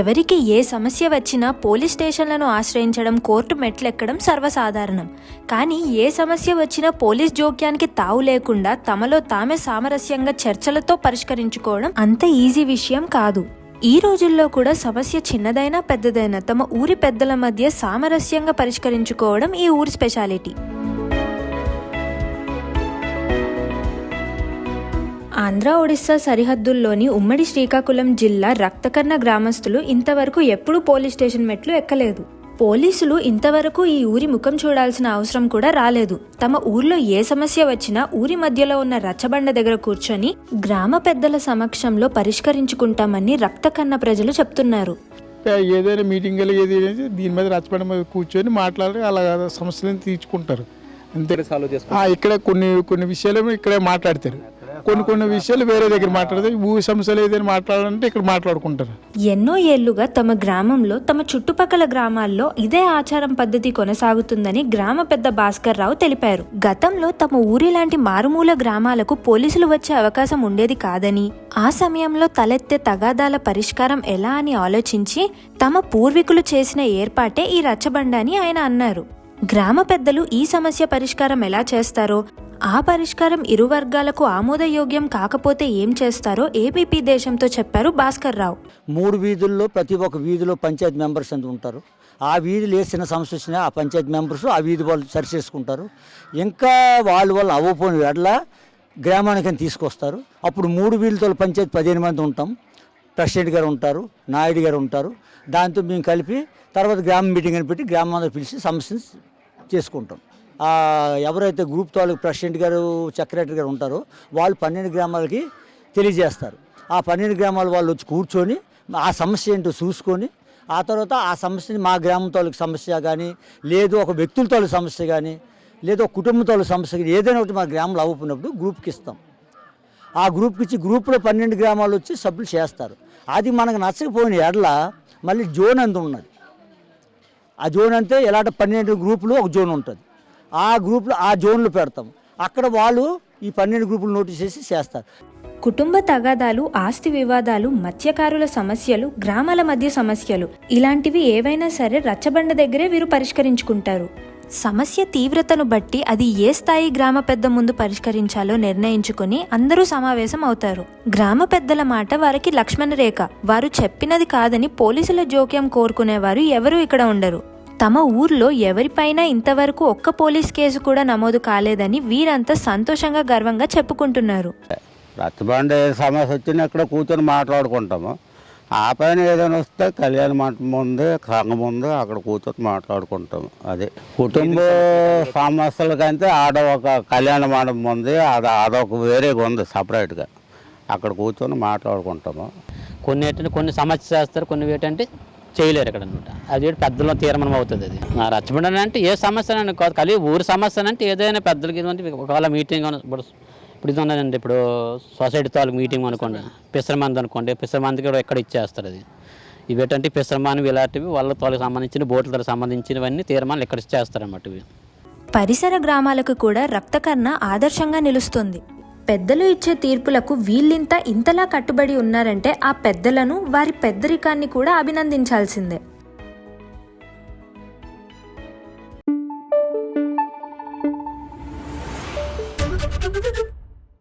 ఎవరికి ఏ సమస్య వచ్చినా పోలీస్ స్టేషన్లను ఆశ్రయించడం కోర్టు మెట్లెక్కడం సర్వసాధారణం. కానీ ఏ సమస్య వచ్చినా పోలీస్ జోక్యానికి తావు లేకుండా తమలో తామే సామరస్యంగా చర్చలతో పరిష్కరించుకోవడం అంత ఈజీ విషయం కాదు. ఈ రోజుల్లో కూడా సమస్య చిన్నదైనా పెద్దదైనా తమ ఊరి పెద్దల మధ్య సామరస్యంగా పరిష్కరించుకోవడం ఈ ఊరి స్పెషాలిటీ. ఆంధ్ర ఒడిశా సరిహద్దుల్లోని ఉమ్మడి శ్రీకాకుళం జిల్లా రక్తకర్ణ గ్రామస్తులు ఇంతవరకు ఎప్పుడూ పోలీస్ స్టేషన్ మెట్లు ఎక్కలేదు. పోలీసులు ఇంతవరకు ఈ ఊరి ముఖం చూడాల్సిన అవసరం కూడా రాలేదు. తమ ఊర్లో ఏ సమస్య వచ్చినా ఊరి మధ్యలో ఉన్న రచ్చబండ దగ్గర కూర్చొని గ్రామ పెద్దల సమక్షంలో పరిష్కరించుకుంటామని రక్తకన్న ప్రజలు చెప్తున్నారు. ఏదైనా మీటింగ్ ఏది దీని మీద రచ్చబండ మీద కూర్చొని మాట్లాడి అలా సమస్యలను తీర్చుకుంటారు. అంతే. సాల్వ్ చేసుకో ఆ, ఇక్కడ కొన్ని కొన్ని విషయాలు ఇక్కడే మాట్లాడతారు. కొన్ని కొన్ని విషయాలు వేరే దగ్గర మాట్లాడతారు భూ సమస్యలు ఏదైనా మాట్లాడాలంటే ఇక్కడ మాట్లాడుకుంటారు. ఎన్నో ఏళ్ళుగా తమ గ్రామంలో తమ చుట్టుపక్కల గ్రామాల్లో ఇదే ఆచారం పద్ధతి కొనసాగుతుందని గ్రామ పెద్ద భాస్కర్ రావు తెలిపారు. గతంలో తమ ఊరి లాంటి మారుమూల గ్రామాలకు పోలీసులు వచ్చే అవకాశం ఉండేది కాదని ఆ సమయంలో తలెత్తే తగాదాల పరిష్కారం ఎలా అని ఆలోచించి తమ పూర్వీకులు చేసిన ఏర్పాటే ఈ రచ్చబండ అని ఆయన అన్నారు. గ్రామ పెద్దలు ఈ సమస్య పరిష్కారం ఎలా చేస్తారో ఆ పరిష్కారం ఇరు వర్గాలకు ఆమోదయోగ్యం కాకపోతే ఏం చేస్తారో ఏబీపీ దేశంతో చెప్పారు భాస్కర్ రావు. మూడు వీధుల్లో ప్రతి ఒక్క వీధిలో పంచాయతీ మెంబర్స్ అంత ఉంటారు. ఆ వీధిలో ఏ చిన్న సమస్య వచ్చినా ఆ పంచాయతీ మెంబర్స్ ఆ వీధి వాళ్ళు సరి చేసుకుంటారు. ఇంకా వాళ్ళు వాళ్ళు అవ్వపోయిన ఎడల గ్రామానికి అని తీసుకొస్తారు. అప్పుడు మూడు వీధులతో పంచాయతీ పదిహేను మంది ఉంటాం. ప్రెసిడెంట్ గారు ఉంటారు నాయుడు గారు ఉంటారు. దాంతో మేము కలిపి తర్వాత గ్రామ మీటింగ్ అని పెట్టి గ్రామంలో పిలిచి సమస్యను చేసుకుంటాం. ఎవరైతే గ్రూప్ తాలూకు ప్రెసిడెంట్ గారు సెక్రటరీ గారు ఉంటారో వాళ్ళు పన్నెండు గ్రామాలకి తెలియజేస్తారు. ఆ పన్నెండు గ్రామాల వాళ్ళు వచ్చి కూర్చొని ఆ సమస్య ఏంటో చూసుకొని ఆ తర్వాత ఆ సమస్యని మా గ్రామం తాలూకు సమస్య కానీ లేదు ఒక వ్యక్తుల తాలూకు సమస్య కానీ లేదా ఒక కుటుంబం తాలూకు సమస్య కానీ ఏదైనా ఒకటి మా గ్రామంలో అవ్వకున్నప్పుడు గ్రూప్కి ఇస్తాం. ఆ గ్రూప్కి ఇచ్చి గ్రూప్లో పన్నెండు గ్రామాలు వచ్చి సభ్యులు చేస్తారు. అది మనకు నచ్చకపోయిన ఎడల మళ్ళీ జోన్ అంత ఉన్నది. ఆ జోన్ అంతే ఎలాంటి పన్నెండు గ్రూపులు ఒక జోన్ ఉంటుంది. ఆ గ్రూప్లో ఆ జోన్లు పెడతాం. అక్కడ వాళ్ళు ఈ పన్నెండు గ్రూపులు నోటీస్ చేసి చేస్తారు. కుటుంబ తగాదాలు ఆస్తి వివాదాలు మత్స్యకారుల సమస్యలు గ్రామాల మధ్య సమస్యలు ఇలాంటివి ఏవైనా సరే రచ్చబండ దగ్గరే వీరు పరిష్కరించుకుంటారు. సమస్య తీవ్రతను బట్టి అది ఏ స్థాయి గ్రామ పెద్ద ముందు పరిష్కరించాలో నిర్ణయించుకుని అందరూ సమావేశం అవుతారు. గ్రామ పెద్దల మాట వారికి లక్ష్మణ రేఖ వారు చెప్పినది కాదని పోలీసుల జోక్యం కోరుకునేవారు ఎవరూ ఇక్కడ ఉండరు. తమ ఊర్లో ఎవరిపైనా ఇంతవరకు ఒక్క పోలీస్ కేసు కూడా నమోదు కాలేదని వీరంతా సంతోషంగా గర్వంగా చెప్పుకుంటున్నారు. రచ్చబండ సమస్య వచ్చినా ఇక్కడ కూర్చొని మాట్లాడుకుంటాము. ఆ పైన ఏదైనా వస్తే కళ్యాణ మంటపం ఉంది సంఘం ఉంది అక్కడ కూర్చొని మాట్లాడుకుంటాము. అదే కుటుంబ సమస్యలకంటే ఆడ ఒక కళ్యాణ మండపం ఉంది అది అదొక వేరేగా ఉంది సపరేట్గా. అక్కడ కూర్చొని మాట్లాడుకుంటాము. కొన్ని ఏంటంటే కొన్ని సమస్య చేస్తారు కొన్ని ఏంటంటే చేయలేరు ఇక్కడ అనమాట. అది పెద్దలో తీర్మానం అవుతుంది అది. ఆ రచ్చబండ అంటే ఏ సమస్య అని కాదు కలిగి ఊరి సమస్య అంటే ఏదైనా పెద్దలకి ఒకవేళ మీటింగ్ ఇప్పుడు ఇప్పుడు ఇది ఉన్నదండి ఇప్పుడు సొసైటీ తాలూకు మీటింగ్ అనుకోండి పిసరమంది అనుకోండి పిసరమందికి కూడా ఎక్కడ ఇచ్చేస్తారు అది. ఇవి ఏంటంటే ఇలాంటివి వాళ్ళ తోలకు సంబంధించిన బోట్లతో సంబంధించినవన్నీ తీర్మానాలు ఇక్కడ ఇచ్చేస్తారన్నమాట ఇవి. పరిసర గ్రామాలకు కూడా రక్తకర్ణ ఆదర్శంగా నిలుస్తుంది. పెద్దలు ఇచ్చే తీర్పులకు వీళ్ళింత ఇంతలా కట్టుబడి ఉన్నారంటే ఆ పెద్దలను వారి పెద్దరికాన్ని కూడా అభినందించాల్సిందే.